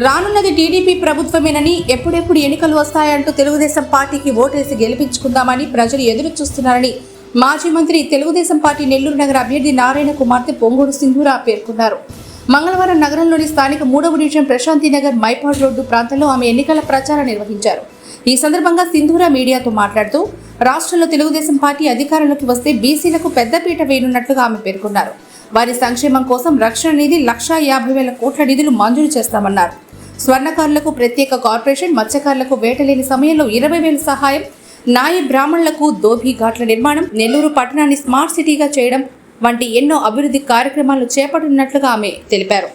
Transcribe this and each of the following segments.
రానున్నది TDP ప్రభుత్వమేనని ఎప్పుడెప్పుడు ఎన్నికలు వస్తాయంటూ తెలుగుదేశం పార్టీకి ఓటేసి గెలిపించుకుందామని ప్రజలు ఎదురు చూస్తున్నారని మాజీ మంత్రి తెలుగుదేశం పార్టీ నెల్లూరు నగర అభ్యర్థి నారాయణ కుమార్తె పొంగూరు సింధూరా పేర్కొన్నారు. మంగళవారం నగరంలోని స్థానిక మూడవ డివిజన్ ప్రశాంతి నగర్ మైపాడ్ రోడ్డు ప్రాంతంలో ఆమె ఎన్నికల ప్రచారం నిర్వహించారు. ఈ సందర్భంగా సింధూరా మీడియాతో మాట్లాడుతూ రాష్ట్రంలో తెలుగుదేశం పార్టీ అధికారంలోకి వస్తే బీసీలకు పెద్దపీట వేయనున్నట్లుగా ఆమె పేర్కొన్నారు. వారి సంక్షేమం కోసం రక్షణ నిధి లక్షా యాభై వేల కోట్ల నిధులు మంజూరు చేస్తామన్నారు. స్వర్ణకారులకు ప్రత్యేక కార్పొరేషన్ మత్స్యకారులకు వేటలేని సమయంలో ఇరవై వేల సహాయం నాయ బ్రాహ్మణులకు దోభి ఘాట్ల నిర్మాణం నెల్లూరు పట్టణాన్ని స్మార్ట్ సిటీగా చేయడం వంటి ఎన్నో అభివృద్ధి కార్యక్రమాలు చేపట్టనున్నట్లుగా ఆమె తెలిపారు.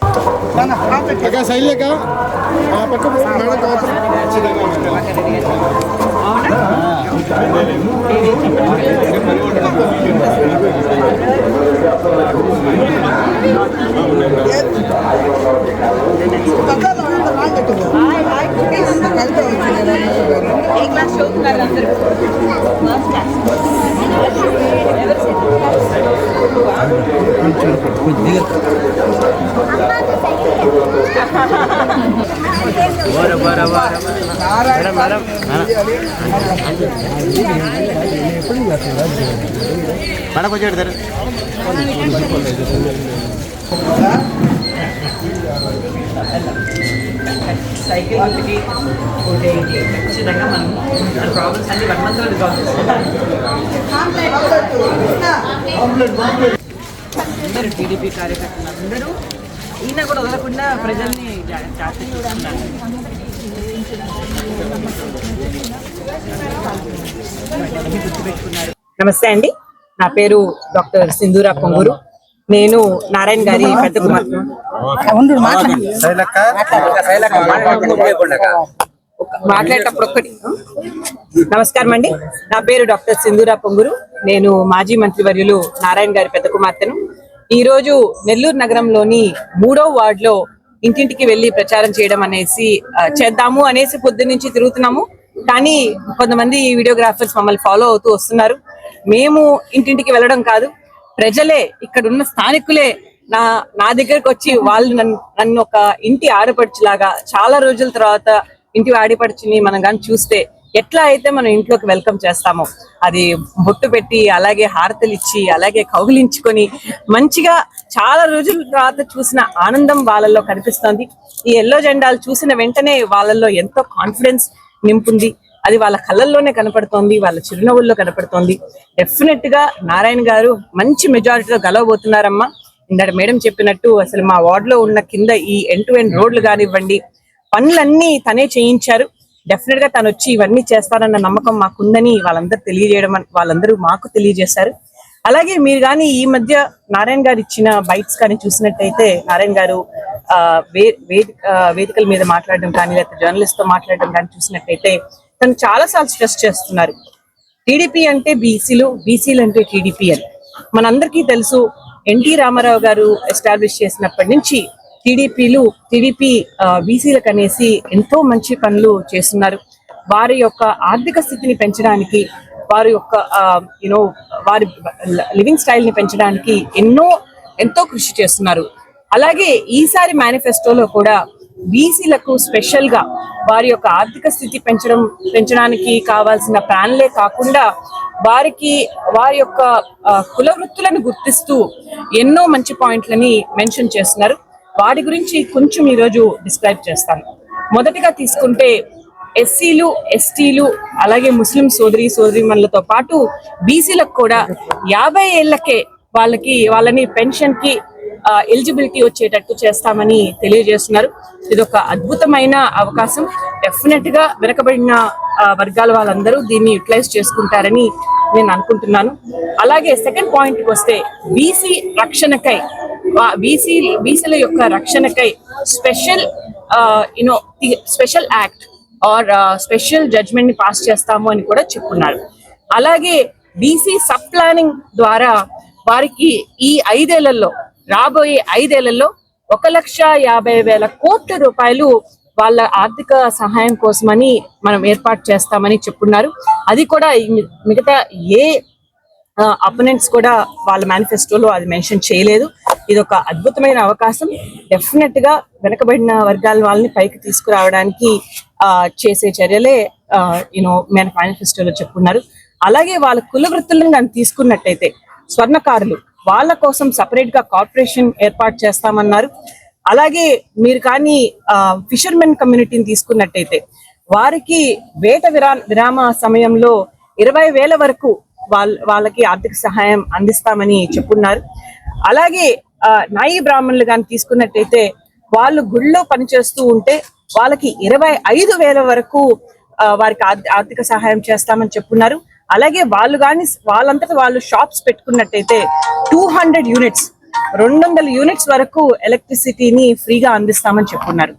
एक लाख शो कर फ़र्स्ट क्लास बड़ा बड़ा बड़ा मैडम मैडम క్లాస్ ఎవరు మేడం సైకిల్ ఒకటి ఒకటి ఖచ్చితంగా మనం మన ప్రాబ్లమ్స్ అన్ని వన్ మంత్లో రిజాల్వ్ అందరూ టీడీపీ కార్యకర్తలు అందరూ ఈయన కూడా వదలకుండా ప్రజల్ని జాగ్రత్త నమస్తే అండి. నా పేరు డాక్టర్ సింధూరా పొంగూరు నేను నారాయణ గారి పెద్ద మాట్లాడేటప్పుడు ఒక్కటి. నమస్కారం అండి. నా పేరు డాక్టర్ సింధూరా పొంగురు నేను మాజీ మంత్రివర్యులు నారాయణ గారి పెద్ద కుమార్తెను. ఈ రోజు నెల్లూరు నగరంలోని మూడో వార్డులో ఇంటింటికి వెళ్ళి ప్రచారం చేయడం అనేసి చేద్దాము అనేసి పొద్దు నుంచి తిరుగుతున్నాము. కానీ కొంతమంది వీడియోగ్రాఫర్స్ మమ్మల్ని ఫాలో అవుతూ వస్తున్నారు. మేము ఇంటింటికి వెళ్ళడం కాదు. ప్రజలే ఇక్కడ ఉన్న స్థానికులే నా నా దగ్గరకు వచ్చి వాళ్ళు నన్ను నన్ను ఒక ఇంటి ఆడపడుచులాగా చాలా రోజుల తర్వాత ఇంటి ఆడపడుచుని మనం కానీ చూస్తే ఎట్లా అయితే మనం ఇంట్లోకి వెల్కమ్ చేస్తామో అది బొట్టు పెట్టి అలాగే హారతలు ఇచ్చి అలాగే కౌగిలించుకొని మంచిగా చాలా రోజుల తర్వాత చూసిన ఆనందం వాళ్ళల్లో కనిపిస్తోంది. ఈ ఎల్లో జెండాలు చూసిన వెంటనే వాళ్ళల్లో ఎంతో కాన్ఫిడెన్స్ నింపుంది. అది వాళ్ళ కళ్ళల్లోనే కనపడుతోంది వాళ్ళ చిరునవ్వుల్లో కనపడుతోంది. డెఫినెట్గా నారాయణ గారు మంచి మెజారిటీలో గెలవబోతున్నారమ్మా. ఇందాక మేడం చెప్పినట్టు అసలు మా వార్డులో ఉన్న కింద ఈ ఎండ్ టు ఎండ్ రోడ్లు కానివ్వండి పనులన్నీ తనే చేయించారు. డెఫినెట్గా తను వచ్చి ఇవన్నీ చేస్తారన్న నమ్మకం మాకుందని వాళ్ళందరూ తెలియజేయడం వాళ్ళందరూ మాకు తెలియజేశారు. అలాగే మీరు కానీ ఈ మధ్య నారాయణ గారు ఇచ్చిన బైట్స్ కానీ చూసినట్టయితే నారాయణ గారు ఆ, వే వేది వేదికల మీద మాట్లాడడం కానీ లేకపోతే జర్నలిస్ట్తో మాట్లాడడం కానీ చూసినట్టయితే తను చాలా సార్లు స్ట్రెస్ చేస్తున్నారు. టీడీపీ అంటే బీసీలు బీసీలు అంటే టీడీపీ అని. మనందరికీ తెలుసు ఎన్టీ రామారావు గారు ఎస్టాబ్లిష్ చేసినప్పటి నుంచి టీడీపీలు టీడీపీ బీసీలకు అనేసి ఎంతో మంచి పనులు చేస్తున్నారు. వారి యొక్క ఆర్థిక స్థితిని పెంచడానికి వారి యొక్క యూనో వారి లివింగ్ స్టైల్ని పెంచడానికి ఎన్నో ఎంతో కృషి చేస్తున్నారు. అలాగే ఈసారి మేనిఫెస్టోలో కూడా బీసీలకు స్పెషల్గా వారి యొక్క ఆర్థిక స్థితి పెంచడం పెంచడానికి కావాల్సిన ప్లాన్లే కాకుండా వారికి వారి యొక్క కుల వృత్తులను గుర్తిస్తూ ఎన్నో మంచి పాయింట్లని మెన్షన్ చేస్తున్నారు. వాటి గురించి కొంచెం ఈరోజు డిస్క్రైబ్ చేస్తాను. మొదటిగా తీసుకుంటే ఎస్సీలు ఎస్టీలు అలాగే ముస్లిం సోదరి సోదరిమణులతో పాటు బీసీలకు కూడా యాభై ఏళ్ళకే వాళ్ళకి వాళ్ళని పెన్షన్కి ఎలిజిబిలిటీ వచ్చేటట్టు చేస్తామని తెలియజేస్తున్నారు. ఇది ఒక అద్భుతమైన అవకాశం. డెఫినెట్గా వెనకబడిన వర్గాల వాళ్ళందరూ దీన్ని యూటిలైజ్ చేసుకుంటారని నేను అనుకుంటున్నాను. అలాగే సెకండ్ పాయింట్కి వస్తే బీసీ రక్షణకై బీసీ బీసీల యొక్క రక్షణకై special you know special act or special జడ్జ్మెంట్ని pass చేస్తాము అని కూడా చెప్పున్నారు. అలాగే బీసీ సబ్ ప్లానింగ్ ద్వారా వారికి ఈ ఐదేళ్ళలో రాబోయే ఐదేళ్ళలో ఒక లక్ష యాభై వేల కోట్ల రూపాయలు వాళ్ళ ఆర్థిక సహాయం కోసమని మనం ఏర్పాటు చేస్తామని చెప్పున్నారు. అది కూడా మిగతా ఏ అపోనెంట్స్ కూడా వాళ్ళ మేనిఫెస్టోలో అది మెన్షన్ చేయలేదు. ఇది ఒక అద్భుతమైన అవకాశం. డెఫినెట్గా వెనకబడిన వర్గాల వాళ్ళని పైకి తీసుకురావడానికి ఆ, చేసే చర్యలే యూనో మన మేనిఫెస్టోలో చెప్పుకున్నారు. అలాగే వాళ్ళ కుల వృత్తులను కానీ తీసుకున్నట్టయితే స్వర్ణకారులు వాళ్ళ కోసం సపరేట్గా కార్పొరేషన్ ఏర్పాటు చేస్తామన్నారు. అలాగే మీరు కానీ ఫిషర్మెన్ కమ్యూనిటీని తీసుకున్నట్టయితే వారికి వేట విరా విరామ సమయంలో ఇరవై వేల వరకు వాళ్ళ వాళ్ళకి ఆర్థిక సహాయం అందిస్తామని చెప్పున్నారు. అలాగే నాయి బ్రాహ్మణులు కానీ తీసుకున్నట్టయితే వాళ్ళు గుళ్ళో పనిచేస్తూ ఉంటే వాళ్ళకి ఇరవై ఐదు వేల వరకు వారికి ఆర్థిక సహాయం చేస్తామని చెప్పున్నారు. అలాగే వాళ్ళు కానీ వాళ్ళంతట వాళ్ళు షాప్స్ పెట్టుకున్నట్టయితే టూ హండ్రెడ్ యూనిట్స్ రెండు వందల యూనిట్స్ వరకు ఎలక్ట్రిసిటీని ఫ్రీగా అందిస్తామని చెప్పున్నారు.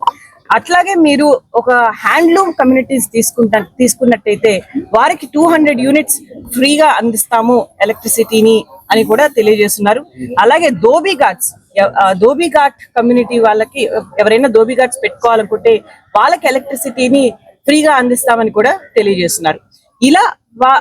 అట్లాగే మీరు ఒక హ్యాండ్లూమ్ కమ్యూనిటీస్ తీసుకుంటా తీసుకున్నట్టయితే వారికి టూ హండ్రెడ్ యూనిట్స్ ఫ్రీగా అందిస్తాము ఎలక్ట్రిసిటీని అని కూడా తెలియజేస్తున్నారు. అలాగే ధోబీ ఘాట్స్ ధోబీ ఘాట్ కమ్యూనిటీ వాళ్ళకి ఎవరైనా ధోబీ ఘాట్స్ పెట్టుకోవాలనుకుంటే వాళ్ళకి ఎలక్ట్రిసిటీని ఫ్రీగా అందిస్తామని కూడా తెలియజేస్తున్నారు. ఇలా వా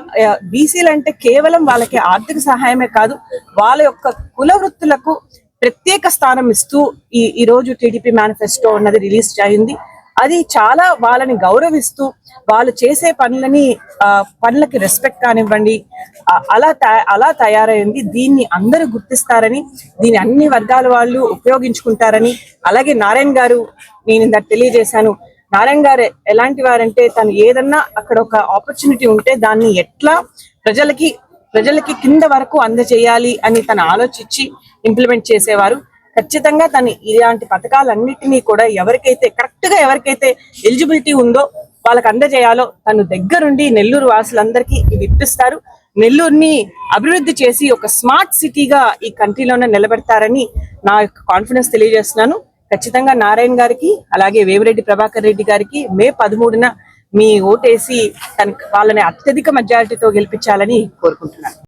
బీసీలు అంటే కేవలం వాళ్ళకి ఆర్థిక సహాయమే కాదు వాళ్ళ యొక్క కుల వృత్తులకు ప్రత్యేక స్థానం ఇస్తూ ఈ ఈ రోజు టీడీపీ మేనిఫెస్టో అన్నది రిలీజ్ అయింది. అది చాలా వాళ్ళని గౌరవిస్తూ వాళ్ళు చేసే పనులని ఆ, పనులకి రెస్పెక్ట్ కానివ్వండి అలా అలా తయారైంది. దీన్ని అందరూ గుర్తిస్తారని దీన్ని అన్ని వర్గాల వాళ్ళు ఉపయోగించుకుంటారని. అలాగే నారాయణ గారు నేను ఇందాక తెలియజేశాను. నారాయణ గారు ఎలాంటి వారంటే తను ఏదన్నా అక్కడ ఒక ఆపర్చునిటీ ఉంటే దాన్ని ఎట్లా ప్రజలకి ప్రజలకి కింద వరకు అందజేయాలి అని తను ఆలోచించి ఇంప్లిమెంట్ చేసేవారు. ఖచ్చితంగా తను ఇలాంటి పథకాలన్నింటినీ కూడా ఎవరికైతే కరెక్ట్గా ఎవరికైతే ఎలిజిబిలిటీ ఉందో వాళ్ళకి అందజేయాలో తను దగ్గరుండి నెల్లూరు వాసులందరికీ ఇవి ఇప్పిస్తారు. నెల్లూరుని అభివృద్ధి చేసి ఒక స్మార్ట్ సిటీగా ఈ కంట్రీలోనే నిలబెడతారని నా యొక్క కాన్ఫిడెన్స్ తెలియజేస్తున్నాను. ఖచ్చితంగా నారాయణ గారికి అలాగే వేమిరెడ్డి ప్రభాకర్ రెడ్డి గారికి మే పదమూడున మీ ఓటేసి తన వాళ్ళని అత్యధిక మెజారిటీతో గెలిపించాలని కోరుకుంటున్నాను.